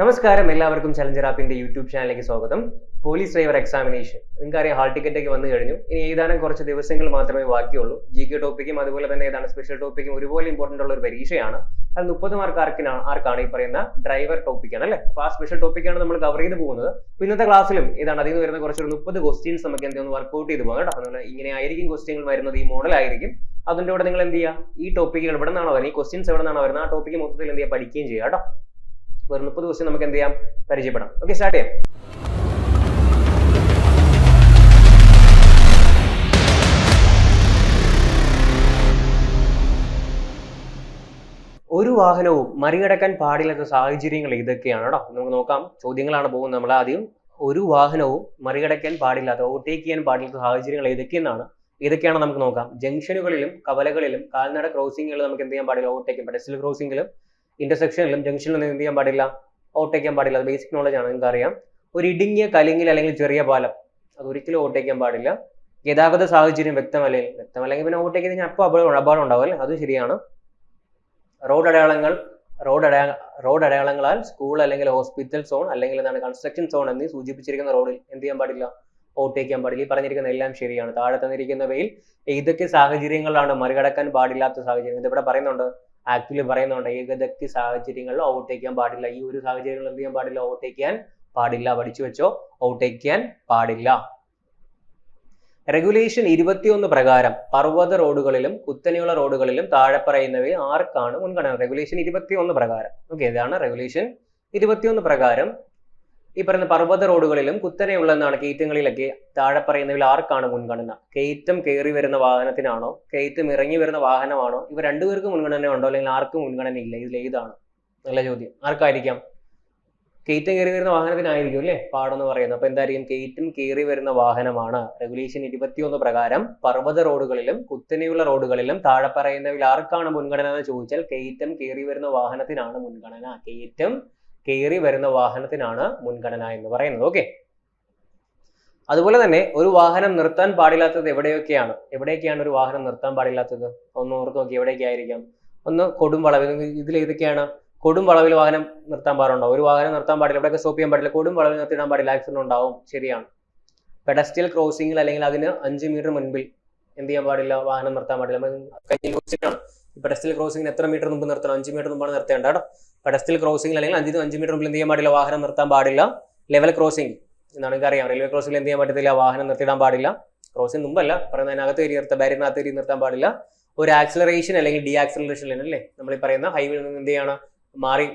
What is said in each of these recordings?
നമസ്കാരം എല്ലാവർക്കും challenger ആപ്പിന്റെ YouTube ചാനലിലേക്ക് സ്വാഗതം. പോലീസ് ഡ്രൈവർ എക്സാമിനേഷൻ നിങ്ങൾക്കറിയാം ഹാൾ ടിക്കറ്റ് ഒക്കെ വന്നു കഴിഞ്ഞു. ഇനി ഏതാനും കുറച്ച് ദിവസങ്ങൾ മാത്രമേ ബാക്കിയുള്ളൂ. ജി കെ ടോപ്പിക്കും അതുപോലെ തന്നെ ഏതാണ് സ്പെഷ്യൽ ടോപ്പിക്കും ഒരുപോലെ ഇമ്പോർട്ടന്റ് ഉള്ള ഒരു പരീക്ഷയാണ്. അത് മുപ്പത് മാർക്ക് ആർക്കിനാണ് ആർക്കാണ് ഈ പറയുന്ന ഡ്രൈവർ ടോപ്പിക്കാണ് അല്ലേ? അപ്പോൾ ആ സ്പെഷ്യൽ ടോപ്പിക്കാണ് നമ്മൾ കവർ ചെയ്ത് പോകുന്നത്. ഇന്നത്തെ ക്ലാസ്സിലും ഏതാണ് അതിൽ നിന്ന് വരുന്ന കുറച്ചൊരു മുപ്പത് ക്വസ്റ്റ്യൻസ് നമുക്ക് എന്തെങ്കിലും വർക്ക്ഔട്ട് ചെയ്ത് പോകാം കേട്ടോ. അതുപോലെ ഇങ്ങനെ ആയിരിക്കും ക്വസ്റ്റ്യങ്ങൾ വരുന്നത് ഈ മോഡൽ ആയിരിക്കും. അതിന്റെ കൂടെ നിങ്ങൾ എന്ത് ചെയ്യുക? ഈ ടോപ്പിക്കുകൾ എവിടെ നിന്നാണോ വരുന്നത്? ഈ ക്വസ്റ്റ്യൻസ് എവിടെ നിന്നാണോ വരുന്നത്? ആ ടോപ്പിക്ക് മൊത്തത്തിൽ എന്ത് ചെയ്യുക? പഠിക്കുകയും ചെയ്യുക കേട്ടോ. ഒരു മുപ്പത് ദിവസം നമുക്ക് എന്ത് ചെയ്യാം? പരിചയപ്പെടാം. ഓക്കെ സ്റ്റാർട്ട് ചെയ്യാം. ഒരു വാഹനവും മറികടക്കാൻ പാടില്ലാത്ത സാഹചര്യങ്ങൾ ഇതൊക്കെയാണ് കേട്ടോ നമുക്ക് നോക്കാം. ചോദ്യങ്ങളാണ് പോകുന്നത് നമ്മൾ ആദ്യം. ഒരു വാഹനവും മറികടക്കാൻ പാടില്ലാത്ത ഓവർടേക്ക് ചെയ്യാൻ പാടില്ലാത്ത സാഹചര്യങ്ങൾ ഏതൊക്കെയെന്നാണ്. ഏതൊക്കെയാണ് നമുക്ക് നോക്കാം. ജംഗ്ഷനുകളിലും കവലകളിലും കാൽനട ക്രോസിങ്ങുകളിൽ നമുക്ക് എന്ത് ചെയ്യാൻ പാടില്ല? ഓവർടേക്ക് പെഡസ്റ്റൽ ക്രോസിംഗിലും ഇന്റർസെക്ഷനിലും ജംഗ്ഷനിലും എന്ത് ചെയ്യാൻ പാടില്ല? ഓവർടേക്ക് ചെയ്യാൻ പാടില്ല. അത് ബേസിക് നോളജ് ആണ് നിങ്ങൾക്ക് അറിയാം ഒരു ഇടുങ്ങിയ കലിങ്ങിൽ അല്ലെങ്കിൽ ചെറിയ പാലം അത് ഒരിക്കലും ഓവർടേക്ക് ചെയ്യാൻ പാടില്ല. ഗതാഗത സാഹചര്യം വ്യക്തമല്ലെങ്കിൽ വ്യക്തമല്ലെങ്കിൽ പിന്നെ ഓവർടേക്ക് കഴിഞ്ഞാൽ അപ്പോൾ അപകടം അപകടം ഉണ്ടാവും അല്ലേ അത് ശരിയാണ്. റോഡ് അടയാളങ്ങൾ റോഡ് അടയാ റോഡ് അടയാളങ്ങളാൽ സ്കൂൾ അല്ലെങ്കിൽ ഹോസ്പിറ്റൽ സോൺ അല്ലെങ്കിൽ എന്താണ് കൺസ്ട്രക്ഷൻ സോൺ എന്ന് സൂചിപ്പിച്ചിരിക്കുന്ന റോഡിൽ എന്ത് ചെയ്യാൻ പാടില്ല? ഓട്ടേക്കാൻ പാടില്ല. ഈ പറഞ്ഞിരിക്കുന്ന എല്ലാം ശരിയാണ്. താഴെ തന്നിരിക്കുന്നവയിൽ ഏതൊക്കെ സാഹചര്യങ്ങളാണ്. മറികടക്കാൻ പാടില്ലാത്ത സാഹചര്യം. ഇതിവിടെ പറയുന്നുണ്ട്. ആക്ച്വലി പറയുന്നുണ്ട് ഏകദക്തി സാഹചര്യങ്ങളിൽ ഓവർടേക്ക് ചെയ്യാൻ പാടില്ല. ഈ ഒരു സാഹചര്യങ്ങളിൽ എന്ത് ചെയ്യാൻ പാടില്ല? ഓവർടേക്ക് ചെയ്യാൻ പാടില്ല. പഠിച്ചു വെച്ചോ? ഓവർടേക്ക് ചെയ്യാൻ പാടില്ല. റെഗുലേഷൻ ഇരുപത്തിയൊന്ന് പ്രകാരം പർവത റോഡുകളിലും കുത്തനെയുള്ള റോഡുകളിലും താഴെ പറയുന്നവയിൽ ആർക്കാണ് മുൻഗണന? റെഗുലേഷൻ ഇരുപത്തിയൊന്ന് പ്രകാരം. ഓക്കെ ഇതാണ് റെഗുലേഷൻ ഇരുപത്തിയൊന്ന് പ്രകാരം ഈ പറയുന്ന പർവത റോഡുകളിലും കുത്തനെയുള്ള എന്നാണ് കയറ്റങ്ങളിലൊക്കെ താഴെ പറയുന്നതിൽ ആർക്കാണ് മുൻഗണന? കയറ്റം കയറി വരുന്ന വാഹനത്തിനാണോ? കയറ്റം ഇറങ്ങി വരുന്ന വാഹനമാണോ? ഇവ രണ്ടുപേർക്ക് മുൻഗണന ഉണ്ടോ? അല്ലെങ്കിൽ ആർക്കും മുൻഗണന ഇല്ല? ഇതിൽ ഏതാണ്? നല്ല ചോദ്യം. ആർക്കായിരിക്കാം? കയറ്റം കയറി വരുന്ന വാഹനത്തിനായിരിക്കും അല്ലേ? പാടെന്ന് പറയുന്നത്. അപ്പൊ എന്തായിരിക്കും? കയറ്റം കയറി വരുന്ന വാഹനമാണ്. റെഗുലേഷൻ ഇരുപത്തിയൊന്ന് പ്രകാരം പർവത റോഡുകളിലും കുത്തനെയുള്ള റോഡുകളിലും താഴെ പറയുന്നതിൽ ആർക്കാണ് മുൻഗണന എന്ന് ചോദിച്ചാൽ കയറ്റം കയറി വരുന്ന വാഹനത്തിനാണ് മുൻഗണന. കയറ്റം കയറി വരുന്ന വാഹനത്തിനാണ് മുൻഗണന എന്ന് പറയുന്നത്. ഓക്കെ അതുപോലെ തന്നെ ഒരു വാഹനം നിർത്താൻ പാടില്ലാത്തത് എവിടെയൊക്കെയാണ്? എവിടെയൊക്കെയാണ് ഒരു വാഹനം നിർത്താൻ പാടില്ലാത്തത്? ഒന്ന് ഓർത്ത് നോക്കി എവിടെയൊക്കെ ആയിരിക്കാം? ഒന്ന് കൊടും വളവിൽ ഇതിൽ ഏതൊക്കെയാണ്? കൊടും വളവിൽ വാഹനം നിർത്താൻ പാടുണ്ടോ? ഒരു വാഹനം നിർത്താൻ പാടില്ല. എവിടെയൊക്കെ സ്റ്റോപ്പ് ചെയ്യാൻ പാടില്ല. കൊടും വളവിൽ നിർത്തിയിടാൻ പാടില്ല. ആക്സിഡന്റ് ഉണ്ടാവും. ശരിയാണ്. പെഡസ്റ്റിയൽ ക്രോസിംഗിൽ അല്ലെങ്കിൽ അതിന് അഞ്ച് മീറ്റർ മുൻപിൽ എന്ത് ചെയ്യാൻ പാടില്ല? വാഹനം നിർത്താൻ പാടില്ല. പെഡസ്റ്റിയൽ ക്രോസിംഗിന് എത്ര മീറ്റർ മുമ്പ് നിർത്തണം? അഞ്ച് മീറ്റർ മുമ്പാണ് നിർത്തേണ്ടത് കേട്ടോ. പെഡസ്റ്റിൽ ക്രോസിംഗ് അല്ലെങ്കിൽ അഞ്ച് അഞ്ച് മീറ്റർ മുമ്പിൽ എന്ത് ചെയ്യാൻ പാടില്ല? വാഹനം നിർത്താൻ പാടില്ല. ലെവൽ ക്രോസിംഗ് എന്നാണ് എനിക്ക് അറിയാം റെയിൽവേ ക്രോസിംഗിൽ എന്ത് ചെയ്യാൻ പറ്റത്തില്ല? വാഹനം നിർത്തിടാൻ പാടില്ല. ക്രോസിംഗ് മുമ്പല്ല. പറയുന്നതിനകത്ത് കയറി നിർത്താൻ ബാരിയറിനകത്ത് കയറി നിർത്താൻ പാടില്ല. ഒരു ആക്സിലറേഷൻ അല്ലെങ്കിൽ ഡി ആക്സിലറേഷൻ അല്ലേ? നമ്മൾ ഈ പറയുന്ന ഹൈവേയിൽ നിന്ന് എന്ത് ചെയ്യണം? മാറി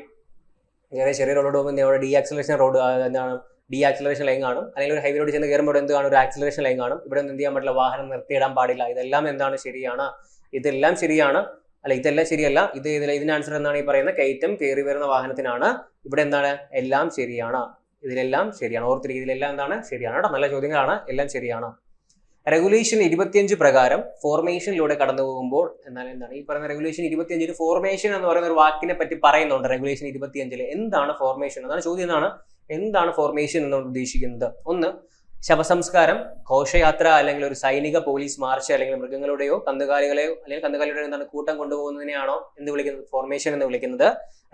ചെറിയ ചെറിയ റോഡ് പോകുമ്പോൾ ഡി ആക്സിലറേഷൻ റോഡ് എന്താണ് ഡി ആക്സിലറേഷൻ ലൈൻ കാണും. അല്ലെങ്കിൽ ഒരു ഹൈവേയിലോട് ചെന്ന് കയറുമ്പോൾ എന്ത് കാണും? ഒരു ആക്സിലറേഷൻ ലൈൻ കാണും. ഇവിടെ എന്ത് ചെയ്യാൻ പറ്റില്ല വാഹനം നിർത്തിയിടാൻ പാടില്ല. ഇതെല്ലാം എന്താണ് ശരിയാണ്? ഇതെല്ലാം ശരിയാണ്. അല്ല ഇതെല്ലാം ശരിയല്ല. ഇത് ഇതിൽ ഇതിന് ആൻസർ എന്നാണ് ഈ പറയുന്നത് കയറ്റം കയറി വരുന്ന വാഹനത്തിനാണ്. ഇവിടെ എന്താണ്? എല്ലാം ശരിയാണ്. ഇതിലെല്ലാം ശരിയാണ്. ഓർത്തിരിക്കുക ഇതിലെല്ലാം എന്താണ്? ശരിയാണ് കേട്ടോ നല്ല ചോദ്യങ്ങളാണ്. എല്ലാം ശരിയാണ്. റെഗുലേഷൻ ഇരുപത്തിയഞ്ച് പ്രകാരം ഫോർമേഷനിലൂടെ കടന്നു പോകുമ്പോൾ എന്നാൽ എന്താണ്? ഈ പറയുന്ന റെഗുലേഷൻ ഇരുപത്തിയഞ്ചിന് ഫോർമേഷൻ എന്ന് പറയുന്ന ഒരു വാക്കിനെ പറ്റി പറയുന്നുണ്ട് റെഗുലേഷൻ ഇരുപത്തിയഞ്ചിൽ. എന്താണ് ഫോർമേഷൻ എന്നാണ് ചോദ്യം എന്താണ്? എന്താണ് ഫോർമേഷൻ എന്നാണ് ഉദ്ദേശിക്കുന്നത്? ഒന്ന് ശവസംസ്കാരം ഘോഷയാത്ര അല്ലെങ്കിൽ ഒരു സൈനിക പോലീസ് മാർച്ച് അല്ലെങ്കിൽ മൃഗങ്ങളുടെയോ കന്നുകാലികളെയോ അല്ലെങ്കിൽ കന്നുകാലികളുടെ എന്താണ് കൂട്ടം കൊണ്ടുപോകുന്നതിനെയാണോ എന്ന് വിളിക്കുന്നത് ഫോർമേഷൻ എന്ന് വിളിക്കുന്നത്.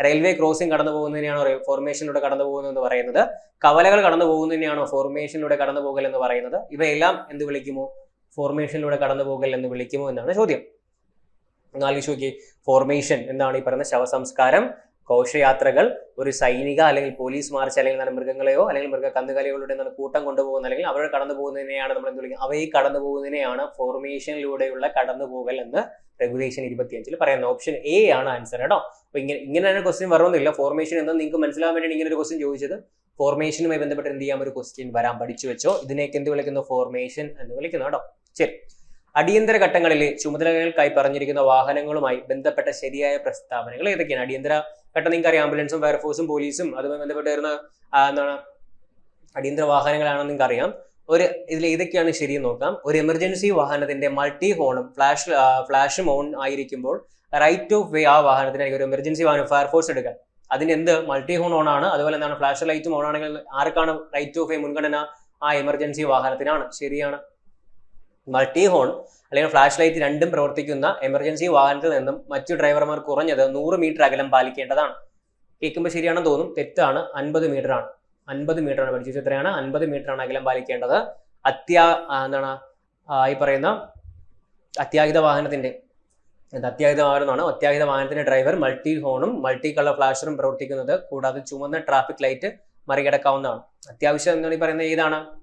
റെയിൽവേ ക്രോസിംഗ് കടന്നു പോകുന്നതിനെയാണോ ഫോർമേഷനിലൂടെ കടന്നു പോകുന്നത് എന്ന് പറയുന്നത്. കവലകൾ കടന്നു പോകുന്നതിനെയാണോ ഫോർമേഷനിലൂടെ കടന്നു പോകൽ എന്ന് പറയുന്നത്. ഇവയെല്ലാം എന്ത് വിളിക്കുമോ? ഫോർമേഷനിലൂടെ കടന്നു പോകൽ എന്ന് വിളിക്കുമോ എന്നാണ് ചോദ്യം. ആലോചിച്ച് നോക്കി ഫോർമേഷൻ എന്താണ് ഈ പറയുന്ന ശവസംസ്കാരം? ഘോഷയാത്രകൾ ഒരു സൈനിക അല്ലെങ്കിൽ പോലീസ് മാർച്ച് അല്ലെങ്കിൽ എന്താണ് മൃഗങ്ങളെയോ അല്ലെങ്കിൽ മൃഗ കന്നുകാലികളുടെ എന്താണ് കൂട്ടം കൊണ്ടുപോകുന്ന അല്ലെങ്കിൽ അവർ കടന്നു പോകുന്നതിനെയാണ് നമ്മൾ എന്ത് വിളിക്കുന്നത് അവയെ കടന്നു പോകുന്നതിനെയാണ് ഫോർമേഷനിലൂടെയുള്ള കടന്നു പോകൽ എന്ന് റെഗുലേഷൻ ഇരുപത്തിയഞ്ചിൽ പറയുന്ന ഓപ്ഷൻ എ ആണ് ആൻസർ കേട്ടോ അപ്പൊ ഇങ്ങനെ ഇങ്ങനെ ഇങ്ങനെയാണ് ക്വസ്റ്റ്യൻ വരണമെന്നില്ല. ഫോർമേഷൻ എന്ന് നിങ്ങൾക്ക് മനസ്സിലാവാൻ വേണ്ടി ഇങ്ങനെ ഒരു ക്വസ്റ്റ്യൻ ചോദിച്ചത്. ഫോർമേഷനുമായി ബന്ധപ്പെട്ട് എന്ത് ചെയ്യാം? ഒരു ക്വസ്റ്റ്യൻ വരാൻ പഠിച്ചു വെച്ചോ. ഇതിനേക്ക് എന്ത് വിളിക്കുന്നു? ഫോർമേഷൻ എന്ന് വിളിക്കുന്നു കേട്ടോ ശരി. അടിയന്തര ഘട്ടങ്ങളിലെ ചുമതലകൾക്കായി പറഞ്ഞിരിക്കുന്ന വാഹനങ്ങളുമായി ബന്ധപ്പെട്ട ശരിയായ പ്രസ്താവനകൾ ഏതൊക്കെയാണ്? അടിയന്തര ഘട്ടം നിങ്ങൾക്ക് അറിയാം ആംബുലൻസും ഫയർഫോഴ്സും പോലീസും അതുമായി ബന്ധപ്പെട്ട് വരുന്ന എന്താണ് അടിയന്തര വാഹനങ്ങളാണെന്ന് നിങ്ങൾക്ക് അറിയാം. ഒരു ഇതിൽ ഏതൊക്കെയാണ് ശരിയെന്ന് നോക്കാം. ഒരു എമർജൻസി വാഹനത്തിന്റെ മൾട്ടി ഹോണും ഫ്ലാഷ് ഫ്ലാഷും ഓൺ ആയിരിക്കുമ്പോൾ റൈറ്റ് ഓഫ് വേ ആ വാഹനത്തിനായിരിക്കും ഒരു എമർജൻസി വാഹനം ഫയർഫോഴ്സ് എടുക്കാൻ അതിന് എന്ത്? മൾട്ടി ഹോൺ ഓൺ ആണ്. അതുപോലെ എന്താണ്? ഫ്ലാഷ് ലൈറ്റും ഓൺ ആണെങ്കിൽ ആർക്കാണ് റൈറ്റ് ഓഫ് വേ മുൻഗണന? ആ എമർജൻസി വാഹനത്തിനാണ്. ശരിയാണ്. മൾട്ടി ഹോൺ അല്ലെങ്കിൽ ഫ്ലാഷ് ലൈറ്റ് രണ്ടും പ്രവർത്തിക്കുന്ന എമർജൻസി വാഹനത്തിൽ നിന്നും മറ്റു ഡ്രൈവർമാർ കുറഞ്ഞത് നൂറ് മീറ്റർ അകലം പാലിക്കേണ്ടതാണ്. കേൾക്കുമ്പോൾ ശരിയാണെന്ന് തോന്നും. തെറ്റാണ്. അൻപത് മീറ്റർ ആണ്. അൻപത് മീറ്റർ ആണ് പഠിച്ചു എത്രയാണ്? അൻപത് മീറ്റർ ആണ് അകലം പാലിക്കേണ്ടത്. അത്യാ എന്താണ്? ഈ പറയുന്ന അത്യാഹിത വാഹനത്തിന്റെ അത്യാഹിത വാഹനമാണ് അത്യാഹിത വാഹനത്തിന്റെ ഡ്രൈവർ മൾട്ടി ഹോണും മൾട്ടി കളർ ഫ്ലാഷറും പ്രവർത്തിക്കുന്നത് കൂടാതെ ചുമന്ന ട്രാഫിക് ലൈറ്റ് മറികടക്കാവുന്നതാണ്. അത്യാവശ്യം എന്താണ് ഈ പറയുന്നത്? ഏതാണ്?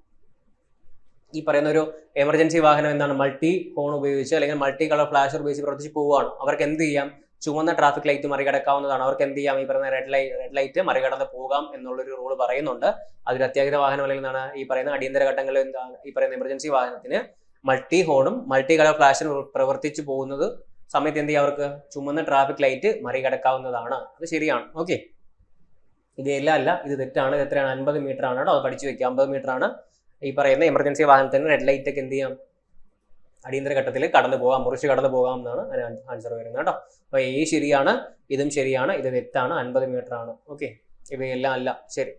ഈ പറയുന്ന ഒരു എമർജൻസി വാഹനം എന്താണ്? മൾട്ടി ഹോൺ ഉപയോഗിച്ച് അല്ലെങ്കിൽ മൾട്ടി കളർ ഫ്ലാഷർ ഉപയോഗിച്ച് പ്രവർത്തിച്ച് പോവുകയാണ്. അവർക്ക് എന്ത് ചെയ്യാം? ചുവന്ന ട്രാഫിക് ലൈറ്റ് മറികടക്കാവുന്നതാണ്. അവർക്ക് എന്ത് ചെയ്യാം? ഈ പറയുന്ന റെഡ് ലൈറ്റ് റെഡ് ലൈറ്റ് മറികടന്ന് പോകാം എന്നുള്ളൊരു റൂൾ പറയുന്നുണ്ട്. അതൊരു അത്യാഹിത വാഹനം അല്ലെങ്കിൽ എന്താണ് ഈ പറയുന്ന അടിയന്തര ഘട്ടങ്ങളിൽ എന്താണ് ഈ പറയുന്ന എമർജൻസി വാഹനത്തിന് മൾട്ടി ഹോണും മൾട്ടി കളർ ഫ്ലാഷും പ്രവർത്തിച്ചു പോകുന്നത് സമയത്ത് എന്ത് ചെയ്യാം അവർക്ക്? ചുമന്ന ട്രാഫിക് ലൈറ്റ് മറികടക്കാവുന്നതാണ്. അത് ശരിയാണ്. ഓക്കെ ഇത് എല്ലാം അല്ല. ഇത് തെറ്റാണ്. എത്രയാണ്? അൻപത് മീറ്റർ ആണ് കേട്ടോ അത് പഠിച്ചു വെക്കുക. അമ്പത് മീറ്റർ ആണ്. ഈ പറയുന്ന എമർജൻസി വാഹനത്തിന് റെഡ് ലൈറ്റ് ഒക്കെ എന്ത് ചെയ്യാം? അടിയന്തര ഘട്ടത്തിൽ കടന്നു പോകാം മുറിച്ച് കടന്നു പോകാം എന്നാണ് ആൻസർ വരുന്നത് കേട്ടോ. അപ്പോൾ എ ശരിയാണ് ഇതും ശരിയാണ് ഇത് തെറ്റാണ് അൻപത് മീറ്റർ ആണ്. ഓക്കെ ഇവയെല്ലാം അല്ല. ശരി.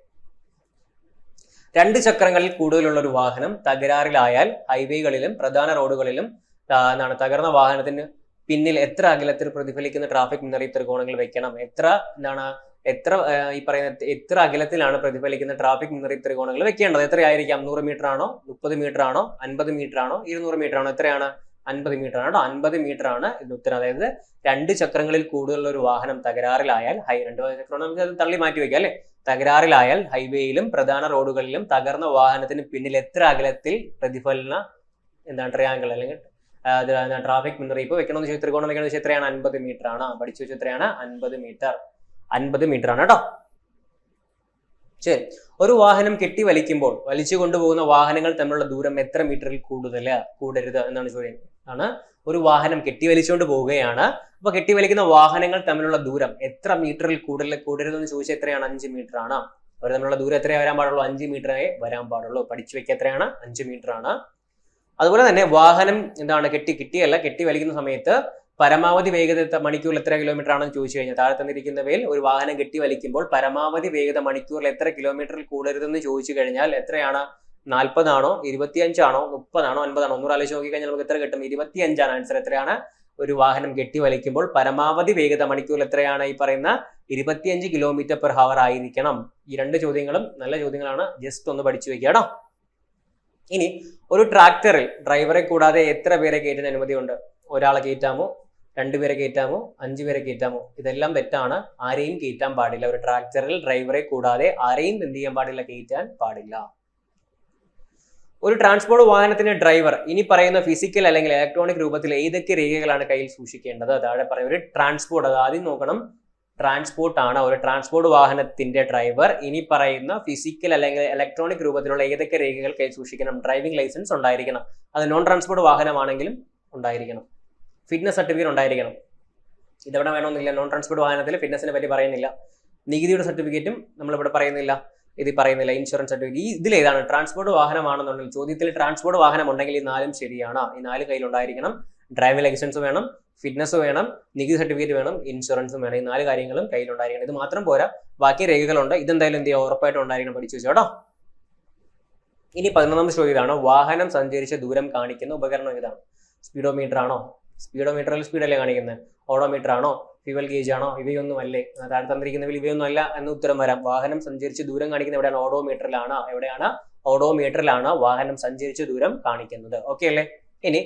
രണ്ട് ചക്രങ്ങളിൽ കൂടുതലുള്ള ഒരു വാഹനം തകരാറിലായാൽ ഹൈവേകളിലും പ്രധാന റോഡുകളിലും എന്താണ് തകർന്ന വാഹനത്തിന് പിന്നിൽ എത്ര അകലത്തിൽ പ്രതിഫലിക്കുന്ന ട്രാഫിക് മുന്നറിയിപ്പ് ത്രികോണങ്ങൾ വെക്കണം? എത്ര എന്താണ് എത്ര ഈ പറയുന്ന എത്ര അകലത്തിലാണ് പ്രതിഫലിക്കുന്ന ട്രാഫിക് മുന്നറിയിപ്പ് ത്രികോണങ്ങൾ വെക്കേണ്ടത്? എത്രയായിരിക്കാം? നൂറ് മീറ്റർ ആണോ? മുപ്പത് മീറ്റർ ആണോ? അൻപത് മീറ്റർ ആണോ? ഇരുന്നൂറ് മീറ്റർ ആണോ? എത്രയാണ്? അൻപത് മീറ്റർ ആണ് കേട്ടോ. അൻപത് മീറ്റർ ആണ് ഇതിന്റെ ഉത്തരം. അതായത് രണ്ട് ചക്രങ്ങളിൽ കൂടുതലുള്ള ഒരു വാഹനം തകരാറിലായാൽ ഹൈ രണ്ട് ചക്രം നമുക്ക് അത് തള്ളി മാറ്റി വെക്കാം അല്ലെ? തകരാറിലായാൽ ഹൈവേയിലും പ്രധാന റോഡുകളിലും തകർന്ന വാഹനത്തിന് പിന്നിൽ എത്ര അകലത്തിൽ പ്രതിഫലന എന്താണ് ട്രയാങ്കിൾ അല്ലെങ്കിൽ ട്രാഫിക് മുന്നറിയിപ്പ് വെക്കണമെന്ന് ചോദിച്ചാൽ ത്രികോണം വെക്കണമെന്ന് വെച്ചാൽ എത്രയാണ്? അൻപത് മീറ്റർ ആണ്. പഠിച്ചു വെച്ചാൽ എത്രയാണ്? അൻപത് മീറ്റർ അൻപത് മീറ്റർ ആണ് കേട്ടോ. ശരി. ഒരു വാഹനം കെട്ടി വലിക്കുമ്പോൾ വലിച്ചു കൊണ്ടുപോകുന്ന വാഹനങ്ങൾ തമ്മിലുള്ള ദൂരം എത്ര മീറ്ററിൽ കൂടുതൽ കൂടരുത് എന്നാണ് ചോദിക്കുന്നത് ആണ്. ഒരു വാഹനം കെട്ടി വലിച്ചുകൊണ്ട് പോവുകയാണ്. അപ്പൊ കെട്ടി വലിക്കുന്ന വാഹനങ്ങൾ തമ്മിലുള്ള ദൂരം എത്ര മീറ്ററിൽ കൂടുതൽ കൂടരുത് എന്ന് ചോദിച്ചാൽ എത്രയാണ്? അഞ്ച് മീറ്റർ ആണ്. അവർ തമ്മിലുള്ള ദൂരം എത്രയേ വരാൻ പാടുള്ളൂ? അഞ്ച് മീറ്ററേ വരാൻ പാടുള്ളൂ. പഠിച്ചു വെക്കുക എത്രയാണ്? അഞ്ച് മീറ്റർ ആണ്. അതുപോലെ തന്നെ വാഹനം എന്താണ്? കെട്ടി കിട്ടിയല്ല കെട്ടി വലിക്കുന്ന സമയത്ത് പരമാവധി വേഗത മണിക്കൂറിൽ എത്ര കിലോമീറ്റർ ആണെന്ന് ചോദിച്ചു കഴിഞ്ഞാൽ താഴെ തന്നിരിക്കുന്നവയിൽ ഒരു വാഹനം കെട്ടി വലിക്കുമ്പോൾ പരമാവധി വേഗത മണിക്കൂറിൽ എത്ര കിലോമീറ്ററിൽ കൂടരുതെന്ന് ചോദിച്ചു കഴിഞ്ഞാൽ എത്രയാണ്? നാൽപ്പതാണോ? ഇരുപത്തിയഞ്ചാണോ? മുപ്പതാണോ? അൻപതാണോ? ഒന്നൂറ് ആലോചിച്ച് നോക്കി കഴിഞ്ഞാൽ നമുക്ക് എത്ര കിട്ടും? ഇരുപത്തിയഞ്ചാണ് ആൻസർ എത്രയാണ്? ഒരു വാഹനം കെട്ടി വലിക്കുമ്പോൾ പരമാവധി വേഗത മണിക്കൂറിൽ എത്രയാണ് ഈ പറയുന്ന ഇരുപത്തിയഞ്ച് കിലോമീറ്റർ പെർ ഹവർ ആയിരിക്കണം. ഈ രണ്ട് ചോദ്യങ്ങളും നല്ല ചോദ്യങ്ങളാണ്. ജസ്റ്റ് ഒന്ന് പഠിച്ചു വെക്കുക ഇനി ഒരു ട്രാക്ടറിൽ ഡ്രൈവറെ കൂടാതെ എത്ര പേരെ കയറ്റാൻ അനുമതിയുണ്ട്? ഒരാളെ കയറ്റാമോ? രണ്ടുപേരെ കയറ്റാമോ? അഞ്ചു പേരെ കയറ്റാമോ? ഇതെല്ലാം തെറ്റാണ്. ആരെയും കയറ്റാൻ പാടില്ല. ഒരു ട്രാക്ടറിൽ ഡ്രൈവറെ കൂടാതെ ആരെയും എന്ത് ചെയ്യാൻ പാടില്ല? കയറ്റാൻ പാടില്ല. ഒരു ട്രാൻസ്പോർട്ട് വാഹനത്തിന്റെ ഡ്രൈവർ ഇനി പറയുന്ന ഫിസിക്കൽ അല്ലെങ്കിൽ ഇലക്ട്രോണിക് രൂപത്തിൽ ഏതൊക്കെ രേഖകളാണ് കയ്യിൽ സൂക്ഷിക്കേണ്ടത്? താഴെ പറയും ഒരു ട്രാൻസ്പോർട്ട് അത് ആദ്യം നോക്കണം. ട്രാൻസ്പോർട്ട് ആണ്. ഒരു ട്രാൻസ്പോർട്ട് വാഹനത്തിന്റെ ഡ്രൈവർ ഇനി പറയുന്ന ഫിസിക്കൽ അല്ലെങ്കിൽ ഇലക്ട്രോണിക് രൂപത്തിലുള്ള ഏതൊക്കെ രേഖകൾ കയ്യിൽ സൂക്ഷിക്കണം? ഡ്രൈവിംഗ് ലൈസൻസ് ഉണ്ടായിരിക്കണം. അത് നോൺ ട്രാൻസ്പോർട്ട് വാഹനമാണെങ്കിലും ഉണ്ടായിരിക്കണം. ഫിറ്റ്നസ് സർട്ടിഫിക്കറ്റ് ഉണ്ടായിരിക്കണം. ഇതെവിടെ വേണമെന്നില്ല. നോൺ ട്രാൻസ്പോർട്ട് വാഹനത്തിൽ ഫിറ്റ്നസിനെ പറ്റി പറയുന്നില്ല. നികുതിയുടെ സർട്ടിഫിക്കറ്റും നമ്മളിവിടെ പറയുന്നില്ല. ഇത് പറയുന്നില്ല. ഇൻഷുറൻസ് സർട്ടിഫിക്കറ്റ് ഈ ഇതിലേതാണ് ട്രാൻസ്പോർട്ട് വാഹനമാണെന്നുണ്ടെങ്കിൽ ചോദ്യത്തിൽ ട്രാൻസ്പോർട്ട് വാഹനം ഉണ്ടെങ്കിൽ ഈ നാലും ശരിയാണ്. ഈ നാല് കയ്യിലുണ്ടായിരിക്കണം ഡ്രൈവിംഗ് ലൈസൻസ് വേണം ഫിറ്റ്നസ് വേണം നികുതി സർട്ടിഫിക്കറ്റ് വേണം ഇൻഷുറൻസും വേണം. ഈ നാല് കാര്യങ്ങളും കയ്യിലുണ്ടായിരിക്കണം ഇത് മാത്രം പോരാ. ബാക്കി രേഖകളുണ്ട്. ഇതെന്തായാലും എന്ത് ചെയ്യുക ഉറപ്പായിട്ടും ഉണ്ടായിരിക്കണം. പഠിച്ചു വെച്ചോ ഇനി പതിനൊന്നാമത്തെ ചോദ്യം ഇതാണ്. വാഹനം സഞ്ചരിച്ച ദൂരം കാണിക്കുന്ന ഉപകരണം ഇതാണ് സ്പീഡോമീറ്റർ ആണോ സ്പീഡോമീറ്ററിൽ സ്പീഡല്ലേ കാണിക്കുന്നത് ഓഡോമീറ്റർ ആണോ ഫ്യൂവൽ ഗേജ് ആണോ ഇവയൊന്നും അല്ലേ താഴെ തന്നിരിക്കുന്നവയിൽ ഇവയൊന്നും അല്ല എന്ന് ഉത്തരം വരാം. വാഹനം സഞ്ചരിച്ച് ദൂരം കാണിക്കുന്ന എവിടെയാണ്? ഓഡോമീറ്ററിലാണ്. എവിടെയാണ്? ഓഡോമീറ്ററിലാണ് വാഹനം സഞ്ചരിച്ച ദൂരം കാണിക്കുന്നത്. ഓക്കെ അല്ലേ? ഇനി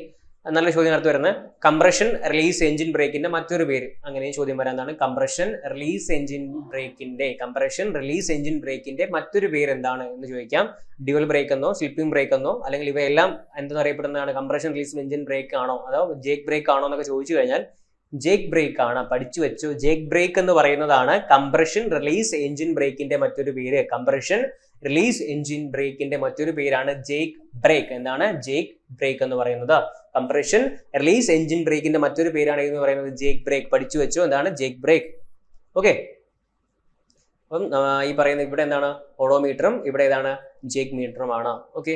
നല്ല ചോദ്യം നടത്തി വരുന്നത്. കംപ്രഷൻ റിലീസ് എഞ്ചിൻ ബ്രേക്കിന്റെ മറ്റൊരു പേര്. അങ്ങനെ ചോദ്യം വരാന്താണ് കംപ്രഷൻ റിലീസ് എഞ്ചിൻ ബ്രേക്കിന്റെ കംപ്രഷൻ റിലീസ് എഞ്ചിൻ ബ്രേക്കിന്റെ മറ്റൊരു പേര് എന്താണ് എന്ന് ചോദിക്കാം. ഡ്യുവൽ ബ്രേക്ക് എന്നോ സ്ലിപ്പിംഗ് ബ്രേക്ക് എന്നോ അല്ലെങ്കിൽ ഇവയെല്ലാം എന്തെന്ന് അറിയപ്പെടുന്നതാണ്? കംപ്രഷൻ റിലീസ് എഞ്ചിൻ ബ്രേക്ക് ആണോ? അതോ ജേക്ക് ബ്രേക്ക് ആണോ എന്നൊക്കെ ചോദിച്ചു കഴിഞ്ഞാൽ ജേക്ക് ബ്രേക്ക് ആണ്. പഠിച്ചു വെച്ചു. ജേക്ക് ബ്രേക്ക് എന്ന് പറയുന്നതാണ് കംപ്രഷൻ റിലീസ് എഞ്ചിൻ ബ്രേക്കിന്റെ മറ്റൊരു പേര്. കംപ്രഷൻ റിലീസ് എഞ്ചിൻ ബ്രേക്കിന്റെ മറ്റൊരു പേരാണ് ജേക്ക് ബ്രേക്ക് എന്താണ്? ജേക്ക് ബ്രേക്ക് എന്ന് പറയുന്നത്. കംപ്രഷൻ റിലീസ് എഞ്ചിൻ ബ്രേക്കിന്റെ മറ്റൊരു പേരാണ് എന്ന് പറയുന്നത് ജേക്ക് ബ്രേക്ക് പഠിച്ചു വെച്ചു. എന്താണ്? ജേക്ക് ബ്രേക്ക് ഓക്കെ അപ്പം ഈ പറയുന്ന ഇവിടെ എന്താണ്? ഓഡോമീറ്ററും ഇവിടെ ഏതാണ്? ജേക്ക് മീറ്ററും ആണ്. ഓക്കെ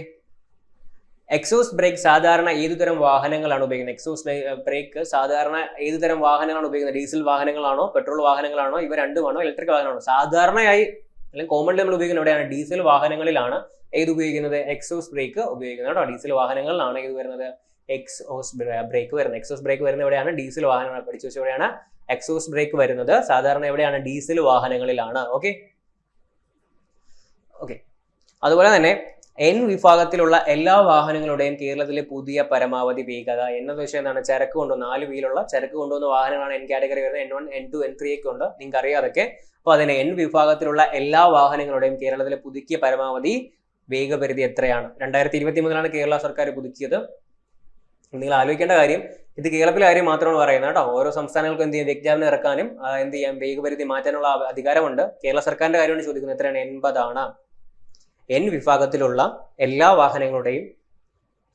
എക്സോസ് ബ്രേക്ക് സാധാരണ ഏതുതരം വാഹനങ്ങളാണ് ഉപയോഗിക്കുന്നത്? എക്സോസ് ബ്രേക്ക് സാധാരണ ഏതുതരം വാഹനങ്ങളാണ് ഉപയോഗിക്കുന്നത്? ഡീസൽ വാഹനങ്ങളാണോ? പെട്രോൾ വാഹനങ്ങളാണോ? ഇവ രണ്ടുമാണോ ഇലക്ട്രിക് വാഹനമാണോ? സാധാരണയായി അല്ലെങ്കിൽ കോമൺലി നമ്മൾ ഉപയോഗിക്കുന്നത് എവിടെയാണ്? ഡീസൽ വാഹനങ്ങളിലാണ് ഏത് ഉപയോഗിക്കുന്നത്? എക്സോസ് ബ്രേക്ക് ഉപയോഗിക്കുന്നത് ഡീസൽ വാഹനങ്ങളിലാണ് ഏത് വരുന്നത്. എക്സോസ് ബ്രേക്ക് വരുന്നത്. എക്സോസ് ബ്രേക്ക് വരുന്ന എവിടെയാണ്? ഡീസൽ വാഹനങ്ങൾ പഠിച്ചു വെച്ച എവിടെയാണ്? എക്സോസ് ബ്രേക്ക് വരുന്നത്. സാധാരണ എവിടെയാണ്? ഡീസൽ വാഹനങ്ങളിലാണ്. ഓക്കെ ഓക്കെ അതുപോലെ തന്നെ എൻ വിഭാഗത്തിലുള്ള എല്ലാ വാഹനങ്ങളുടെയും കേരളത്തിലെ പുതിയ പരമാവധി വേഗത എന്നത് വെച്ചാൽ എന്താണ്? ചരക്ക് കൊണ്ടുവന്ന നാല് വീലുള്ള ചരക്ക് കൊണ്ടുവന്ന വാഹനങ്ങളാണ് എൻ കാറ്റഗറി വരുന്നത്. N one N two N three ഒക്കെ ഉണ്ട്. നിങ്ങൾക്ക് അറിയാം അതൊക്കെ. അപ്പോൾ അതിന് എൻ വിഭാഗത്തിലുള്ള എല്ലാ വാഹനങ്ങളുടെയും കേരളത്തിലെ പുതുക്കിയ പരമാവധി വേഗപരിധി എത്രയാണ്? രണ്ടായിരത്തി ഇരുപത്തി മൂന്നിലാണ് കേരള സർക്കാർ പുതുക്കിയത്. നിങ്ങൾ ആലോചിക്കേണ്ട കാര്യം ഇത് കേരളത്തിലെ കാര്യം മാത്രമാണ് പറയുന്നത് കേട്ടോ. ഓരോ സംസ്ഥാനങ്ങൾക്കും എന്ത് ചെയ്യാം? വിജ്ഞാപനം ഇറക്കാനും എന്ത് ചെയ്യാം? വേഗപരിധി മാറ്റാനുള്ള അധികാരമുണ്ട്. കേരള സർക്കാരിന്റെ കാര്യമാണ് ചോദിക്കുന്നത്. എത്രയാണ്? എൺപതാണ്. എൻ വിഭാഗത്തിലുള്ള എല്ലാ വാഹനങ്ങളുടെയും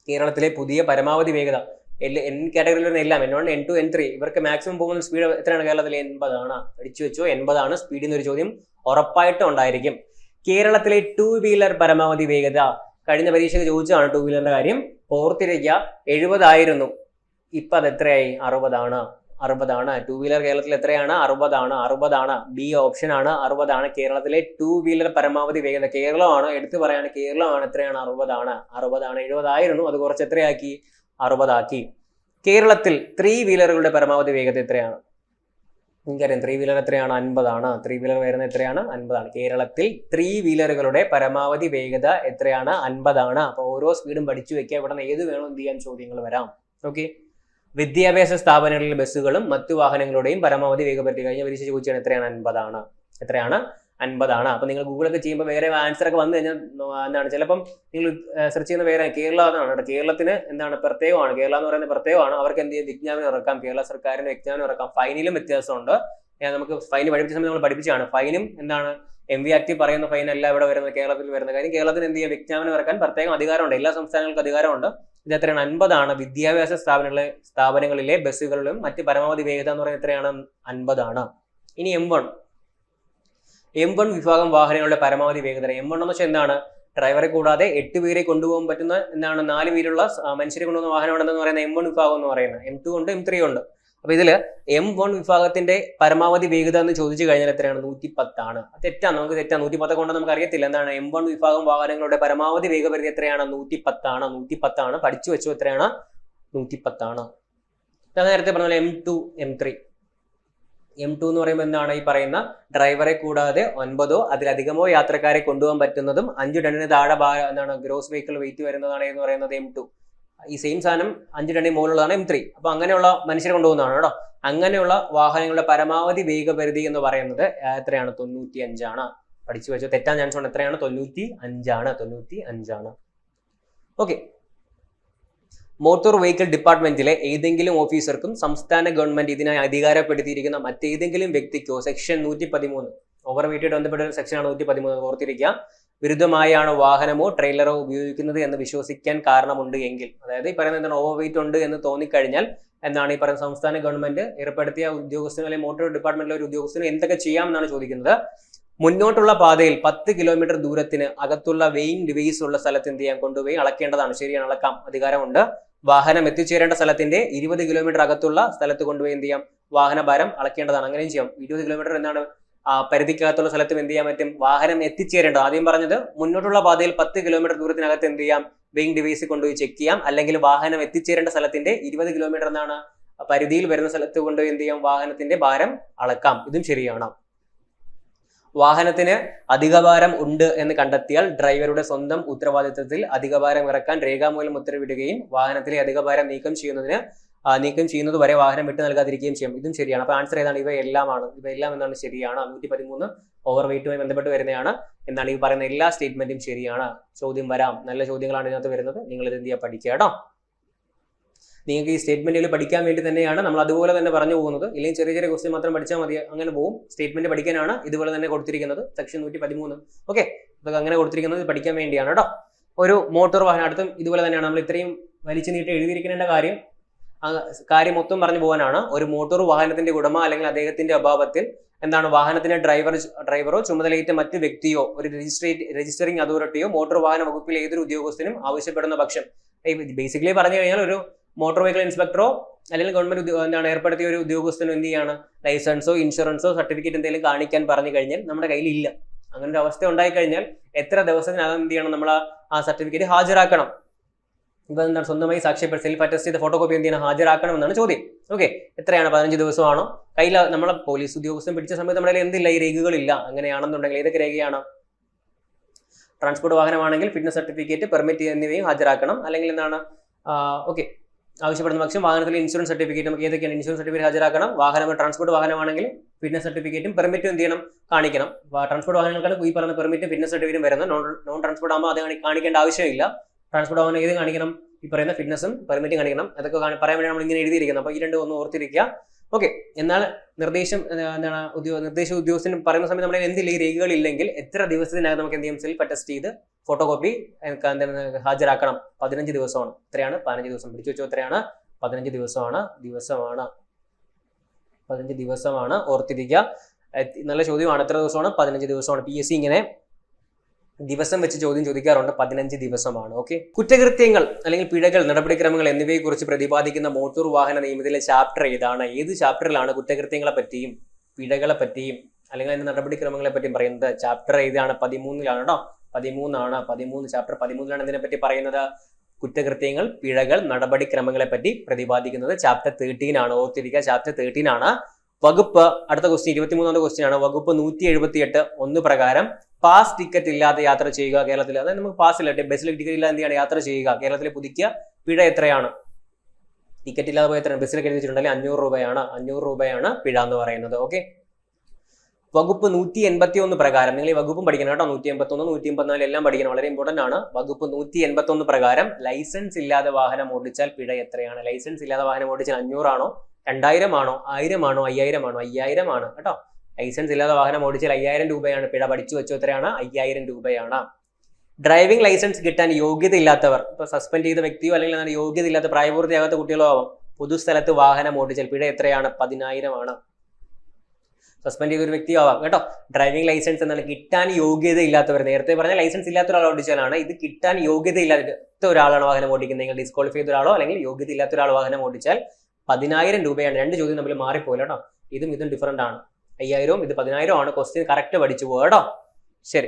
കേരളത്തിലെ പുതിയ പരമാവധി വേഗത എൻ കാറ്റഗറിയിൽ വരുന്ന എല്ലാം N one N two N three ഇവർക്ക് മാക്സിമം പോകുന്ന സ്പീഡ് എത്രയാണ് കേരളത്തിലെ? എൺപതാണ്. അടിച്ചു വെച്ചോ? എൺപതാണ്. സ്പീഡിൽ എന്നൊരു ചോദ്യം ഉറപ്പായിട്ടും ഉണ്ടായിരിക്കും. കേരളത്തിലെ ടു വീലർ പരമാവധി വേഗത കഴിഞ്ഞ പരീക്ഷയ്ക്ക് ചോദിച്ചതാണ് ടു വീലറിന്റെ കാര്യം. ഓർത്തിരിക്കുക എഴുപതായിരുന്നു. ഇപ്പൊ അത് എത്രയായി? അറുപതാണ്. അറുപതാണ്. ടൂ വീലർ കേരളത്തിൽ എത്രയാണ്? അറുപതാണ്. അറുപതാണ്. ബി ഓപ്ഷൻ ആണ്. അറുപതാണ്. കേരളത്തിലെ ടൂ വീലർ പരമാവധി വേഗത. കേരളമാണ്. എടുത്തു പറയാണ് കേരളമാണ് എത്രയാണ്? അറുപതാണ്. അറുപതാണ്. എഴുപതായിരുന്നു. അത് കുറച്ച് എത്രയാക്കി? അറുപതാക്കി. കേരളത്തിൽ ത്രീ വീലറുകളുടെ പരമാവധി വേഗത എത്രയാണ്? നിങ്ങൾക്കറിയാം ത്രീ വീലർ എത്രയാണ്? അൻപതാണ്. ത്രീ വീലർ വരുന്നത് എത്രയാണ്? അൻപതാണ്. കേരളത്തിൽ ത്രീ വീലറുകളുടെ പരമാവധി വേഗത എത്രയാണ്? അൻപതാണ്. അപ്പോൾ ഓരോ സ്പീഡും പഠിച്ചു വെക്കുക. ഇവിടെ ഏത് വേണം എന്ത് ചെയ്യാൻ ചോദ്യങ്ങൾ വരാം. ഓക്കെ വിദ്യാഭ്യാസ സ്ഥാപനങ്ങളിലെ ബസ്സുകളും മറ്റു വാഹനങ്ങളുടെയും പരമാവധി വേഗപ്പെടുത്തി കഴിഞ്ഞാൽ പരീക്ഷ ചോദിച്ചാണ് എത്രയാണ്? അൻപതാണ്. എത്രയാണ്? അൻപതാണ്. അപ്പൊ നിങ്ങൾ ഗൂഗിളൊക്കെ ചെയ്യുമ്പോൾ വേറെ ആൻസർ ഒക്കെ വന്നു കഴിഞ്ഞാൽ എന്താണ് ചിലപ്പം നിങ്ങൾ സെർച്ച് ചെയ്യുന്ന വേറെ കേരള എന്നാണ് കേരളത്തിന് എന്താണ് പ്രത്യേകമാണ്. കേരള എന്ന് പറയുന്നത് പ്രത്യേകമാണ്. അവർക്ക് എന്ത് ചെയ്യും? വിജ്ഞാപനം ഇറക്കാം. കേരള സർക്കാരിന് വിജ്ഞാപനം ഇറക്കാം. ഫൈനിലും വ്യത്യാസമുണ്ട്. നമുക്ക് ഫൈൻ പഠിപ്പിച്ച സമയത്ത് നമ്മൾ പഠിപ്പിച്ചാണ് ഫൈനും എന്താണ് എം വി ആക്ടി പറയുന്ന ഫൈൻ അല്ല ഇവിടെ വരുന്നത് കേരളത്തിൽ വരുന്ന കാര്യം കേരളത്തിന് എന്ത് ചെയ്യാം? വിജ്ഞാപനം ഇറക്കാൻ പ്രത്യേകം അധികാരമുണ്ട്. എല്ലാ സംസ്ഥാനങ്ങൾക്കും അധികാരമുണ്ട്. ഇത് എത്രയാണ്? അൻപതാണ്. വിദ്യാഭ്യാസ സ്ഥാപനങ്ങളിലെ സ്ഥാപനങ്ങളിലെ ബസ്സുകളിലും മറ്റ് പരമാവധി വേഗത എന്ന് പറയുന്നത് എത്രയാണ്? അൻപതാണ്. ഇനി എം വൺ എം വൺ വിഭാഗം വാഹനങ്ങളുടെ പരമാവധി വേഗത എം വൺ എന്ന് വെച്ചാൽ എന്താണ്? ഡ്രൈവറെ കൂടാതെ എട്ട് പേരെ കൊണ്ടുപോകാൻ പറ്റുന്ന എന്താണ്? നാല് പേരുള്ള മനുഷ്യരെ കൊണ്ടുപോകുന്ന വാഹനമാണെന്ന് പറയുന്ന എം വൺ വിഭാഗം എന്ന് പറയുന്നത്. എം ടു ഉണ്ട് എം ത്രീ ഉണ്ട്. അപ്പൊ ഇതിൽ എം വൺ വിഭാഗത്തിന്റെ പരമാവധി വേഗത എന്ന് ചോദിച്ചു കഴിഞ്ഞാൽ എത്രയാണ്? നൂറ്റി പത്താണ് തെറ്റാണ് നമുക്ക് തെറ്റാണ് നൂറ്റി പത്തൊക്കെ കൊണ്ട് നമുക്ക് അറിയത്തില്ല. എന്താണ്? എം വൺ വിഭാഗം വാഹനങ്ങളുടെ പരമാവധി വേഗപരിധി എത്രയാണ്? നൂറ്റി പത്താണ് നൂറ്റി പത്താണ് പഠിച്ചു വെച്ചു എത്രയാണ്? നൂറ്റി പത്താണ് നേരത്തെ പറഞ്ഞ M two M three M two എന്ന് പറയുമ്പോൾ എന്താണ് ഈ പറയുന്ന ഡ്രൈവറെ കൂടാതെ ഒൻപതോ അതിലധികമോ യാത്രക്കാരെ കൊണ്ടുപോകാൻ പറ്റുന്നതും അഞ്ച് ടണ്ണിന് താഴെ എന്താണ് ഗ്രോസ് വെഹിക്കിൾ വെയിറ്റ് വരുന്നതാണ് എന്ന് പറയുന്നത് എം ടു ഈ സെയിം സാധനം അഞ്ച് ടണ്ണിന് മുകളിലുള്ളതാണ് എം ത്രീ അപ്പൊ അങ്ങനെയുള്ള മനുഷ്യരെ കൊണ്ടുപോകുന്നതാണ് കേട്ടോ. അങ്ങനെയുള്ള വാഹനങ്ങളുടെ പരമാവധി വേഗപരിധി എന്ന് പറയുന്നത് എത്രയാണ്? തൊണ്ണൂറ്റി അഞ്ചാണ് പഠിച്ചു വെച്ചോ തെറ്റാൻ ചാൻസ് ഉണ്ട് എത്രയാണ്? തൊണ്ണൂറ്റി അഞ്ചാണ് തൊണ്ണൂറ്റി അഞ്ചാണ് ഓക്കെ മോട്ടോർ വെഹിക്കിൾ ഡിപ്പാർട്ട്മെന്റിലെ ഏതെങ്കിലും ഓഫീസർക്കും സംസ്ഥാന ഗവൺമെന്റ് ഇതിനായി അധികാരപ്പെടുത്തിയിരിക്കുന്ന മറ്റേതെങ്കിലും വ്യക്തിക്കോ സെക്ഷൻ നൂറ്റി പതിമൂന്ന് ഓവർ വെയിറ്റുമായിട്ട് ബന്ധപ്പെട്ട സെക്ഷനാണ് നൂറ്റി പതിമൂന്ന് ഓർത്തിരിക്കുക. വിരുദ്ധമായാണ് വാഹനമോ ട്രെയിലറോ ഉപയോഗിക്കുന്നത് എന്ന് വിശ്വസിക്കാൻ കാരണമുണ്ട് എങ്കിൽ അതായത് ഈ പറയുന്ന എന്താണ് ഓവർ വെയിറ്റ് ഉണ്ട് എന്ന് തോന്നിക്കഴിഞ്ഞാൽ എന്താണ് ഈ പറയുന്ന സംസ്ഥാന ഗവൺമെന്റ് ഏർപ്പെടുത്തിയ ഉദ്യോഗസ്ഥനും അല്ലെങ്കിൽ മോട്ടോർ ഡിപ്പാർട്ട്മെന്റിലെ ഒരു ഉദ്യോഗസ്ഥനും എന്തൊക്കെ ചെയ്യാം എന്നാണ് ചോദിക്കുന്നത്. മുന്നോട്ടുള്ള പാതയിൽ പത്ത് കിലോമീറ്റർ ദൂരത്തിന് അകത്തുള്ള വെയിൻ ഡിവൈസ് ഉള്ള സ്ഥലത്ത് എന്ത് ചെയ്യാൻ കൊണ്ടുപോയി അളക്കേണ്ടതാണ്. ശരിയാണ് അളക്കാം. അധികാരമുണ്ട്. വാഹനം എത്തിച്ചേരേണ്ട സ്ഥലത്തിന്റെ ഇരുപത് കിലോമീറ്റർ അകത്തുള്ള സ്ഥലത്ത് കൊണ്ടുപോയി എന്ത് ചെയ്യാം? വാഹനഭാരം അളക്കേണ്ടതാണ്. അങ്ങനെയും ചെയ്യാം. ഇരുപത് കിലോമീറ്റർ എന്നാണ് പരിധിക്കകത്തുള്ള സ്ഥലത്തും എന്ത് ചെയ്യാൻ പറ്റും? വാഹനം എത്തിച്ചേരേണ്ടത്. ആദ്യം പറഞ്ഞത് മുന്നോട്ടുള്ള പാതയിൽ പത്ത് കിലോമീറ്റർ ദൂരത്തിനകത്ത് എന്ത് ചെയ്യാം? വെയിങ് ഡിവൈസ് കൊണ്ടുപോയി ചെക്ക് ചെയ്യാം. അല്ലെങ്കിൽ വാഹനം എത്തിച്ചേരേണ്ട സ്ഥലത്തിന്റെ ഇരുപത് കിലോമീറ്റർ എന്നാണ് പരിധിയിൽ വരുന്ന സ്ഥലത്ത് കൊണ്ടുപോയി എന്ത് ചെയ്യാം? വാഹനത്തിന്റെ ഭാരം അളക്കാം. ഇതും ശരിയാണ്. വാഹനത്തിന് അധികഭാരം ഉണ്ട് എന്ന് കണ്ടെത്തിയാൽ ഡ്രൈവറുടെ സ്വന്തം ഉത്തരവാദിത്തത്തിൽ അധികഭാരം ഇറക്കാൻ രേഖാമൂലം ഉത്തരവിടുകയും വാഹനത്തിലെ അധികഭാരം നീക്കം ചെയ്യുന്നതിന് നീക്കം ചെയ്യുന്നത് വരെ വാഹനം വിട്ടു നൽകാതിരിക്കുകയും ചെയ്യും. ഇതും ശരിയാണ്. അപ്പൊ ആൻസർ ഏതാണ്? ഇവയെല്ലാമാണ്. ഇവയെല്ലാം എന്നാണ് ശരിയാണ്. നൂറ്റി പതിമൂന്ന് ഓവർ വെയിറ്റുമായി ബന്ധപ്പെട്ട് വരുന്നതാണ്. എന്നാണ് ഈ പറയുന്ന എല്ലാ സ്റ്റേറ്റ്മെന്റും ശരിയാണ്. ചോദ്യം വരാം. നല്ല ചോദ്യങ്ങളാണ് ഇതിനകത്ത് വരുന്നത്. നിങ്ങൾ ഇത് എന്ത് ചെയ്യുക പഠിക്കുക കേട്ടോ? നിങ്ങൾക്ക് ഈ സ്റ്റേറ്റ്മെന്റുകൾ പഠിക്കാൻ വേണ്ടി തന്നെയാണ് നമ്മൾ അതുപോലെ തന്നെ പറഞ്ഞു പോകുന്നത്. ഇല്ലെങ്കിൽ ചെറിയ ചെറിയ ക്വസ്റ്റ്യൻ മാത്രം പഠിച്ചാൽ മതി. അങ്ങനെ പോകും. സ്റ്റേറ്റ്മെന്റ് പഠിക്കാനാണ് ഇതുപോലെ തന്നെ കൊടുത്തിരിക്കുന്നത്. സെക്ഷൻ നൂറ്റി പതിമൂന്ന് ഓക്കെ അതൊക്കെ അങ്ങനെ കൊടുത്തിരിക്കുന്നത് ഇത് പഠിക്കാൻ വേണ്ടിയാണ് കേട്ടോ. ഒരു മോട്ടോർ വാഹനം. ഇതുപോലെ തന്നെയാണ്. നമ്മൾ ഇത്രയും വലിച്ചു നീട്ടി എഴുതിയിരിക്കേണ്ട കാര്യം. കാര്യം മൊത്തം പറഞ്ഞു പോകാനാണ്. ഒരു മോട്ടോർ വാഹനത്തിന്റെ ഉടമ അല്ലെങ്കിൽ അദ്ദേഹത്തിന്റെ അഭാവത്തിൽ എന്താണ് വാഹനത്തിന്റെ ഡ്രൈവർ ഡ്രൈവറോ ചുമതലയേറ്റ മറ്റ് വ്യക്തിയോ ഒരു രജിസ്ട്രേറ്റ് രജിസ്റ്ററിംഗ് അതോറിറ്റിയോ മോട്ടോർ വാഹന വകുപ്പിലെ ഏതൊരു ഉദ്യോഗസ്ഥനും ആവശ്യപ്പെടുന്ന പക്ഷം. ബേസിക്കലി പറഞ്ഞു കഴിഞ്ഞാൽ ഒരു മോട്ടോർ വെഹിക്കിൾ ഇൻസ്പെക്ടറോ അല്ലെങ്കിൽ ഗവൺമെന്റ് എന്താണ് ഏർപ്പെടുത്തിയ ഒരു ഉദ്യോഗസ്ഥനോ എന്ത് ചെയ്യാണ്? ലൈസൻസോ ഇൻഷുറൻസോ സർട്ടിഫിക്കറ്റ് എന്തെങ്കിലും കാണിക്കാൻ പറഞ്ഞു കഴിഞ്ഞാൽ നമ്മുടെ കയ്യിൽ ഇല്ല. അങ്ങനെ ഒരു അവസ്ഥ ഉണ്ടായി കഴിഞ്ഞാൽ എത്ര ദിവസത്തിനകം എന്ത് ചെയ്യണം? നമ്മൾ ആ സർട്ടിഫിക്കറ്റ് ഹാജരാക്കണം. ഇപ്പൊ എന്താണ് സ്വന്തമായി സാക്ഷ്യപ്പെടുത്തി സെൽഫ് അറ്റസ്റ്റ് ചെയ്ത ഫോട്ടോ കോപ്പി എന്ത് ചെയ്യണം? ഹാജരാക്കണം എന്നാണ് ചോദ്യം. ഓക്കെ എത്രയാണ്? പതിനഞ്ച് ദിവസമാണോ? കയ്യിൽ നമ്മളെ പോലീസ് ഉദ്യോഗസ്ഥൻ പിടിച്ച സമയത്ത് നമ്മുടെ കയ്യിൽ എന്തില്ല? ഈ രേഖകളില്ല. അങ്ങനെയാണെന്നുണ്ടെങ്കിൽ ഏതൊക്കെ രേഖയാണ്? ട്രാൻസ്പോർട്ട് വാഹനമാണെങ്കിൽ ഫിറ്റ്നസ് സർട്ടിഫിക്കറ്റ് പെർമിറ്റ് എന്നിവയും ഹാജരാക്കണം. അല്ലെങ്കിൽ എന്താണ് ഓക്കെ ആവശ്യപ്പെടുന്ന പക്ഷം വാഹനത്തിലെ ഇൻഷുറൻസ് സർട്ടിഫിക്കറ്റ് നമുക്ക് ഏതൊക്കെയാണ് ഇൻഷുറൻസ് സർട്ടിഫിക്കറ്റ് ഹാജരാക്കണം? വാഹനം ട്രാൻസ്പോർട്ട് വാഹനമാണെങ്കിൽ ഫിറ്റ്നസ് സർട്ടിഫിക്കറ്റും പെർമിറ്റും എന്ത് ചെയ്യണം? കാണിക്കണം. ട്രാൻസ്പോർട്ട് വാഹനങ്ങൾക്കാണ് ഈ പറഞ്ഞ പെർമിറ്റും ഫിറ്റ്നസ് സർട്ടിഫിക്കറ്റും വരുന്നത്. നോൺ നോൺ ട്രാൻസ്പോർട്ട് ആകുമ്പോൾ അത് കാണിക്കേണ്ട ആവശ്യമില്ല. ട്രാൻസ്പോർട്ട് വാഹനം ഏത് കാണിക്കണം? ഈ പറയുന്ന ഫിറ്റ്നസും പെർമിറ്റും കാണിക്കണം. അതൊക്കെ പറയാൻ വേണ്ടി നമ്മൾ ഇങ്ങനെ എഴുതിയിരിക്കുന്നത് അപ്പോൾ ഈ രണ്ട് ഒന്ന് ഓർത്തിരിക്കുക. ഓക്കെ എന്നാൽ നിർദ്ദേശം എന്താണ് ഉദ്യോഗ നിർദ്ദേശ ഉദ്യോഗസ്ഥന് പറയുന്ന സമയത്ത് നമ്മുടെ എന്തില്ല ഈ രേഖകൾ ഇല്ലെങ്കിൽ എത്ര ദിവസത്തിനകം നമുക്ക് എന്ത് ചെയ്യാം സെൽഫ് അറ്റസ്റ്റ് ചെയ്ത് ഫോട്ടോ കോപ്പി ഹാജരാക്കണം. പതിനഞ്ച് ദിവസമാണ്. എത്രയാണ്? പതിനഞ്ച് ദിവസം. പിടിച്ചു വെച്ചോ എത്രയാണ്? പതിനഞ്ച് ദിവസമാണ്. ദിവസമാണ്. പതിനഞ്ച് ദിവസമാണ്. ഓർത്തിരിക്കുക. നല്ല ചോദ്യമാണ്. എത്ര ദിവസമാണ്? പതിനഞ്ച് ദിവസമാണ്. പി ഇങ്ങനെ ദിവസം വെച്ച് ചോദ്യം ചോദിക്കാറുണ്ട്. പതിനഞ്ച് ദിവസമാണ്. ഓക്കെ കുറ്റകൃത്യങ്ങൾ അല്ലെങ്കിൽ പിഴകൾ നടപടിക്രമങ്ങൾ എന്നിവയെക്കുറിച്ച് പ്രതിപാദിക്കുന്ന മോട്ടോർ വാഹന നിയമത്തിലെ ചാപ്റ്റർ ഏതാണ്? ഏത് ചാപ്റ്ററിലാണ് കുറ്റകൃത്യങ്ങളെ പറ്റിയും പിഴകളെ പറ്റിയും അല്ലെങ്കിൽ അതിന്റെ നടപടിക്രമങ്ങളെ പറ്റിയും പറയുന്നത്? ചാപ്റ്റർ ഏതാണ്? പതിമൂന്നിലാണ് കേട്ടോ. പതിമൂന്നാണ്. പതിമൂന്ന് ചാപ്റ്റർ പതിമൂന്നിലാണ് ഇതിനെ പറ്റി പറയുന്നത്. കുറ്റകൃത്യങ്ങൾ പിഴകൾ നടപടിക്രമങ്ങളെ പറ്റി പ്രതിപാദിക്കുന്നത് ചാപ്റ്റർ തേർട്ടീൻ ആണ്. ഓർത്തിരിക്കുക ചാപ്റ്റർ തേർട്ടീൻ ആണ്. വകുപ്പ് അടുത്ത ക്വസ്റ്റ്യൻ ഇരുപത്തിമൂന്നാമത്തെ ക്വസ്റ്റ്യൻ ആണ്. വകുപ്പ് നൂറ്റി എഴുപത്തി എട്ട് ഒന്ന് പ്രകാരം പാസ് ടിക്കറ്റ് ഇല്ലാതെ യാത്ര ചെയ്യുക കേരളത്തിൽ. അതായത് നമുക്ക് പാസ് ഇല്ല. ബസ്സിൽ ടിക്കറ്റ് ഇല്ലാതെ എന്ത് ചെയ്യണം യാത്ര ചെയ്യുക? കേരളത്തിലെ പുതുക്കിയ പിഴ എത്രയാണ്? ടിക്കറ്റ് ഇല്ലാതെ പോയ എത്രയാണ്? ബസ്സിൽ കരുതി വെച്ചിട്ടുണ്ടെങ്കിൽ അഞ്ഞൂറ് രൂപയാണ്. അഞ്ഞൂറ് രൂപയാണ് പിഴ എന്ന് പറയുന്നത്. ഓക്കെ വകുപ്പ് നൂറ്റി എൺപത്തി ഒന്ന് പ്രകാരം നിങ്ങൾ ഈ വകുപ്പും പഠിക്കണം കേട്ടോ. നൂറ്റി എൺപത്തി ഒന്ന് നൂറ്റി എൺപത്തിനാല് എല്ലാം പഠിക്കണം. വളരെ ഇമ്പോർട്ടന്റ് ആണ്. വകുപ്പ് നൂറ്റി എൺപത്തി ഒന്ന് പ്രകാരം ലൈസൻസ് ഇല്ലാതെ വാഹനം ഓടിച്ചാൽ പിഴ എത്രയാണ്? ലൈസൻസ് ഇല്ലാതെ വാഹനം ഓടിച്ചാൽ അഞ്ഞൂറാണോ? രണ്ടായിരം ആണോ ആയിരം ആണോ അയ്യായിരം ആണോ അയ്യായിരം ആണ് കേട്ടോ? ലൈസൻസ് ഇല്ലാതെ വാഹനം ഓടിച്ചാൽ അയ്യായിരം രൂപയാണ്. പിഴ പഠിച്ചു വെച്ചോ എത്രയാണ്? അയ്യായിരം രൂപയാണ്. ഡ്രൈവിംഗ് ലൈസൻസ് കിട്ടാൻ യോഗ്യത ഇല്ലാത്തവർ ഇപ്പൊ സസ്പെൻഡ് ചെയ്ത വ്യക്തിയോ അല്ലെങ്കിൽ എന്താണ് യോഗ്യത ഇല്ലാത്ത പ്രായപൂർത്തിയാകാത്ത കുട്ടികളോ ആവാം. പൊതുസ്ഥലത്ത് വാഹനം ഓടിച്ചാൽ പിഴ എത്രയാണ്? പതിനായിരമാണ്. സസ്പെൻഡ് ചെയ്ത ഒരു വ്യക്തിയോ ആവാം. കേട്ടോ? ഡ്രൈവിംഗ് ലൈസൻസ് എന്നാണ് കിട്ടാൻ യോഗ്യത ഇല്ലാത്തവർ നേരത്തെ പറഞ്ഞ ലൈസൻസ് ഇല്ലാത്ത ഒരാൾ ഓടിച്ചാലാണ് ഇത് കിട്ടാൻ യോഗ്യത ഇല്ലാത്ത ഒരാളാണ് വാഹനം ഓടിക്കുന്നത്. ഡിസ്ക്വാളിഫൈ ചെയ്ത ഒരാളോ അല്ലെങ്കിൽ യോഗ്യത ഇല്ലാത്ത ഒരാൾ വാഹനം ഓടിച്ചാൽ പതിനായിരം രൂപയാണ്. രണ്ട് ചോദ്യം തമ്മിൽ മാറിപ്പോയില്ല ഇതും ഇതും ഡിഫറന്റ് ആണ്. അയ്യായിരവും ഇത് പതിനായിരം ആണ്. ക്വസ്റ്റ്യൻ കറക്റ്റ് പഠിച്ചു പോകട്ടോ കേട്ടോ. ശരി.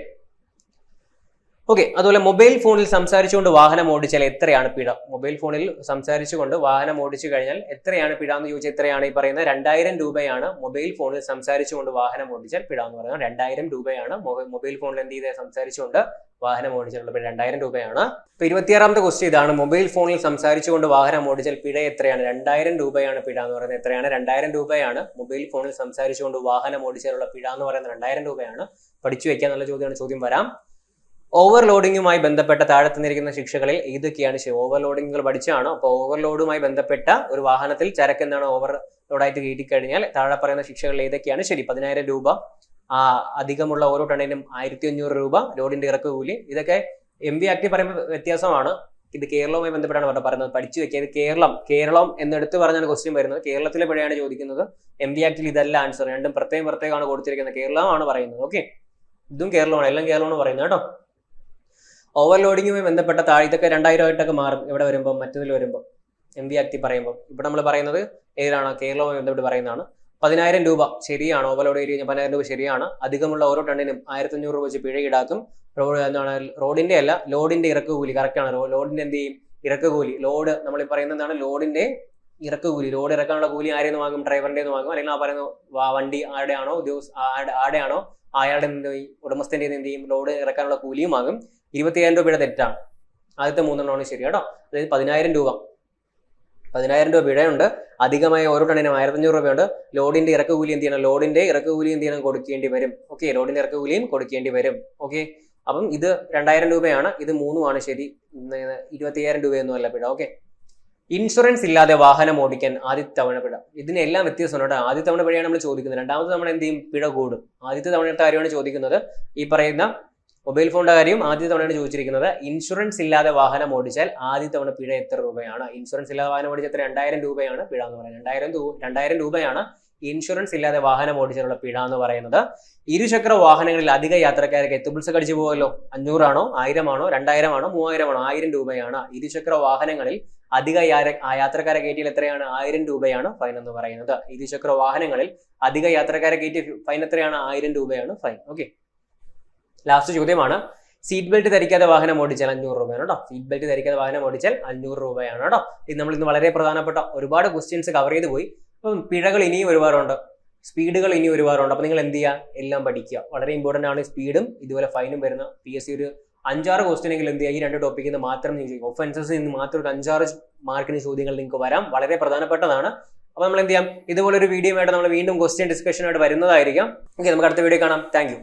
ഓക്കെ അതുപോലെ മൊബൈൽ ഫോണിൽ സംസാരിച്ചുകൊണ്ട് വാഹനം ഓടിച്ചാൽ എത്രയാണ് പിഴ? മൊബൈൽ ഫോണിൽ സംസാരിച്ചുകൊണ്ട് വാഹനം ഓടിച്ചു കഴിഞ്ഞാൽ എത്രയാണ് പിഴ എന്ന് ചോദിച്ചാൽ എത്രയാണ് ഈ പറയുന്നത്? രണ്ടായിരം രൂപയാണ് മൊബൈൽ ഫോണിൽ സംസാരിച്ചുകൊണ്ട് വാഹനം ഓടിച്ചാൽ പിഴ എന്ന് പറയുന്നത്. രണ്ടായിരം രൂപയാണ് മൊബൈൽ ഫോണിൽ എന്ത് ചെയ്ത്? സംസാരിച്ചുകൊണ്ട് വാഹനം ഓടിച്ചിട്ടുള്ള പിഴ. രണ്ടായിരം രൂപയാണ്. ഇപ്പൊ ഇരുപത്തിയാറാമത്തെ ക്വസ്റ്റ്യൻ ഇതാണ്. മൊബൈൽ ഫോണിൽ സംസാരിച്ചുകൊണ്ട് വാഹനം ഓടിച്ചാൽ പിഴ എത്രയാണ്? രണ്ടായിരം രൂപയാണ് പിഴ എന്ന് പറയുന്നത്. എത്രയാണ്? രണ്ടായിരം രൂപയാണ് മൊബൈൽ ഫോണിൽ സംസാരിച്ചുകൊണ്ട് വാഹനം ഓടിച്ചാലുള്ള പിഴ എന്ന് പറയുന്നത് രണ്ടായിരം രൂപയാണ്. പഠിച്ചു വെക്കാൻ നല്ല ചോദ്യമാണ്. ചോദ്യം വരാം. ഓവർലോഡിങ്ങുമായി ബന്ധപ്പെട്ട താഴെ തന്നിരിക്കുന്ന ശിക്ഷകളിൽ ഏതൊക്കെയാണ് ഓവർലോഡിങ്ങുകൾ പഠിച്ചാണോ അപ്പോൾ ഓവർലോഡുമായി ബന്ധപ്പെട്ട ഒരു വാഹനത്തിൽ ചരക്ക് എന്താണ് ഓവർ ലോഡായിട്ട് കയറ്റിക്കഴിഞ്ഞാൽ താഴെ പറയുന്ന ശിക്ഷകളിൽ ഏതൊക്കെയാണ്? ശരി പതിനായിരം രൂപ അധികമുള്ള ഓരോ ടണ്ണിനും ആയിരത്തി അഞ്ഞൂറ് രൂപ ലോഡിന്റെ ഇറക്ക് കൂലി. ഇതൊക്കെ എം ബി ആക്ടി പറയുമ്പോൾ വ്യത്യാസമാണ്. ഇത് കേരളവുമായി ബന്ധപ്പെട്ടാണ് പറഞ്ഞത്. പറയുന്നത് പഠിച്ചു വെക്കുക. ഇത് കേരളം കേരളം എന്നെടുത്ത് പറഞ്ഞാണ് ക്വസ്റ്റ്യൻ വരുന്നത്. കേരളത്തിലെ പിഴയാണ് ചോദിക്കുന്നത്. എം ബി ആക്ടിൽ ഇതല്ല ആൻസർ രണ്ടും പ്രത്യേകം പ്രത്യേകമാണ് കൊടുത്തിരിക്കുന്നത്. കേരളമാണ് പറയുന്നത്. ഓക്കെ ഇതും കേരളമാണ്. എല്ലാം കേരളമാണ് പറയുന്നത് കേട്ടോ. ഓവർലോഡിങ്ങുമായി ബന്ധപ്പെട്ട താഴെ ഇതൊക്കെ രണ്ടായിരം ആയിട്ടൊക്കെ മാറും. ഇവിടെ വരുമ്പോൾ മറ്റതിൽ വരുമ്പോൾ എം വി ആക്ടി പറയുമ്പോൾ ഇവിടെ നമ്മൾ പറയുന്നത് ഏതാണ് കേരളവുമായി ബന്ധപ്പെട്ട് പറയുന്നതാണ്. പതിനായിരം രൂപ ശരിയാണ്. ഓവർലോഡ് കഴിഞ്ഞാൽ പതിനായിരം രൂപ ശരിയാണ്. അധികമുള്ള ഓരോ ടണ്ണിനും ആയിരത്തി അഞ്ഞൂറ് രൂപ വെച്ച് പിഴ ഈടാക്കും. റോഡ് എന്താണ്? റോഡിന്റെ അല്ല ലോഡിന്റെ ഇറക്ക് കൂലി. കറക്റ്റാണ് ലോഡിന്റെ എന്ത് ചെയ്യും? ഇറക്ക് കൂലി. ലോഡ് നമ്മൾ എന്താണ്? ലോഡിന്റെ ഇറക്ക് കൂലി. ലോഡ് ഇറക്കാനുള്ള കൂലി ആരിൽ നിന്ന് വാങ്ങും? ഡ്രൈവറിന്റെ നിന്ന് വാങ്ങും. അല്ലെങ്കിൽ ആ പറയുന്ന വണ്ടി ആരുടെ ആണോ ഉദ്യോഗസ്ഥ ആരുടെ- ആണോ അയാളുടെ ഉടമസ്ഥന്റെ എന്ത് ചെയ്യും? ലോഡ് ഇറക്കാനുള്ള കൂലിയും വാങ്ങും ഇരുപത്തിയായിരം രൂപയുടെ തെറ്റാണ്. ആദ്യത്തെ മൂന്നെണ്ണമാണ് ശരി കേട്ടോ. അതായത് പതിനായിരം രൂപ. പതിനായിരം രൂപ പിഴയുണ്ട്. അധികമായ ഓരോ ടണ്ണിനും ആയിരത്തഞ്ഞൂറ് രൂപയുണ്ട്. ലോഡിന്റെ ഇറക്കുകൂലി എന്ത് ചെയ്യണം? ലോഡിന്റെ ഇറക്കുകൂലി എന്ത് ചെയ്യണം? കൊടുക്കേണ്ടി വരും. ഓക്കെ ലോഡിന്റെ ഇറക്കുകൂലിയും കൊടുക്കേണ്ടി വരും. ഓക്കെ അപ്പം ഇത് രണ്ടായിരം രൂപയാണ്. ഇത് മൂന്നുമാണ് ശരി. ഇരുപത്തിയ്യായിരം രൂപയൊന്നും അല്ല പിഴ. ഓക്കെ ഇൻഷുറൻസ് ഇല്ലാതെ വാഹനം ഓടിക്കാൻ ആദ്യത്തെ തവണ പിഴ. ഇതിനെല്ലാം വ്യത്യാസമുണ്ട് ആദ്യത്തെ തവണ പിഴയാണ് നമ്മൾ ചോദിക്കുന്നത്. രണ്ടാമത്തെ തവണ എന്ത് ചെയ്യും? പിഴ കൂടും. ആദ്യത്തെ തവണത്തെ കാര്യമാണ് ചോദിക്കുന്നത്. ഈ പറയുന്ന മൊബൈൽ ഫോണിന്റെ കാര്യം ആദ്യ തവണയാണ് ചോദിച്ചിരിക്കുന്നത്. ഇൻഷുറൻസ് ഇല്ലാതെ വാഹനം ഓടിച്ചാൽ ആദ്യ തവണ പിഴ എത്ര രൂപയാണ്? ഇൻഷുറൻസ് ഇല്ലാതെ വാഹനം ഓടിച്ചാൽ എത്ര? രണ്ടായിരം രൂപയാണ് പിഴ എന്ന് പറയുന്നത്. രണ്ടായിരം രണ്ടായിരം രൂപയാണ് ഇൻഷുറൻസ് ഇല്ലാതെ വാഹനം ഓടിച്ചാലുള്ള പിഴ എന്ന് പറയുന്നത്. ഇരുചക്ര വാഹനങ്ങളിൽ അധിക യാത്രക്കാരൊക്കെ എത്തുബിൾസ് കടിച്ചു പോകുമല്ലോ അഞ്ഞൂറാണോ? ആയിരമാണോ? രണ്ടായിരമാണോ? മൂവായിരമാണോ? ആയിരം രൂപയാണ്. ഇരുചക്ര വാഹനങ്ങളിൽ അധിക യാത്രക്കാരെ കയറ്റിയാൽ എത്രയാണ്? ആയിരം രൂപയാണ് ഫൈൻ എന്ന് പറയുന്നത്. ഇരുചക്ര വാഹനങ്ങളിൽ അധിക യാത്രക്കാരെ കയറ്റിയ ഫൈൻ എത്രയാണ്? ആയിരം രൂപയാണ് ഫൈൻ. ഓക്കെ. ലാസ്റ്റ് ചോദ്യമാണ്. സീറ്റ് ബെൽറ്റ് ധരിക്കാതെ വാഹനം ഓടിച്ചാൽ അഞ്ഞൂറ് രൂപയാണ് കേട്ടോ. സീറ്റ് ബെൽറ്റ് ധരിക്കാതെ വാഹനം ഓടിച്ചാൽ അഞ്ഞൂറ് രൂപയാണ് കേട്ടോ. ഇത് നമ്മൾ ഇന്ന് വളരെ പ്രധാനപ്പെട്ട ഒരുപാട് ക്വസ്റ്റ്യൻസ് കവർ ചെയ്ത് പോയി. അപ്പം പിഴകൾ ഇനിയും ഒരുപാടുണ്ട്. സ്പീഡുകൾ ഇനി ഒരുപാടുണ്ട്. അപ്പോൾ നിങ്ങൾ എന്ത് ചെയ്യുക? എല്ലാം പഠിക്കുക. വളരെ ഇമ്പോർട്ടന്റ് ആണ് സ്പീഡും ഇതുപോലെ ഫൈനും വരുന്ന പി എസ് സി ഒരു അഞ്ചാറ് ക്വസ്റ്റ്യനെങ്കിലും എന്ത് ചെയ്യുക? ഈ രണ്ട് ടോപ്പിക്കിൽ നിന്ന് മാത്രം നിങ്ങൾ ചെയ്യും ഒഫൻസസ് നിന്ന് മാത്രം ഒരു അഞ്ചാറ് മാർക്കിന് ചോദ്യങ്ങൾ നിങ്ങൾക്ക് വരാം. വളരെ പ്രധാനപ്പെട്ടതാണ്. അപ്പോൾ നമ്മൾ എന്ത് ചെയ്യാം? ഇതുപോലെ ഒരു വീഡിയോ ആയിട്ട് നമ്മൾ വീണ്ടും ക്വസ്റ്റ്യൻ ഡിസ്കഷനായിട്ട് വരുന്നതായിരിക്കാം. ഓക്കെ നമുക്ക് അടുത്ത വീഡിയോ കാണാം. താങ്ക്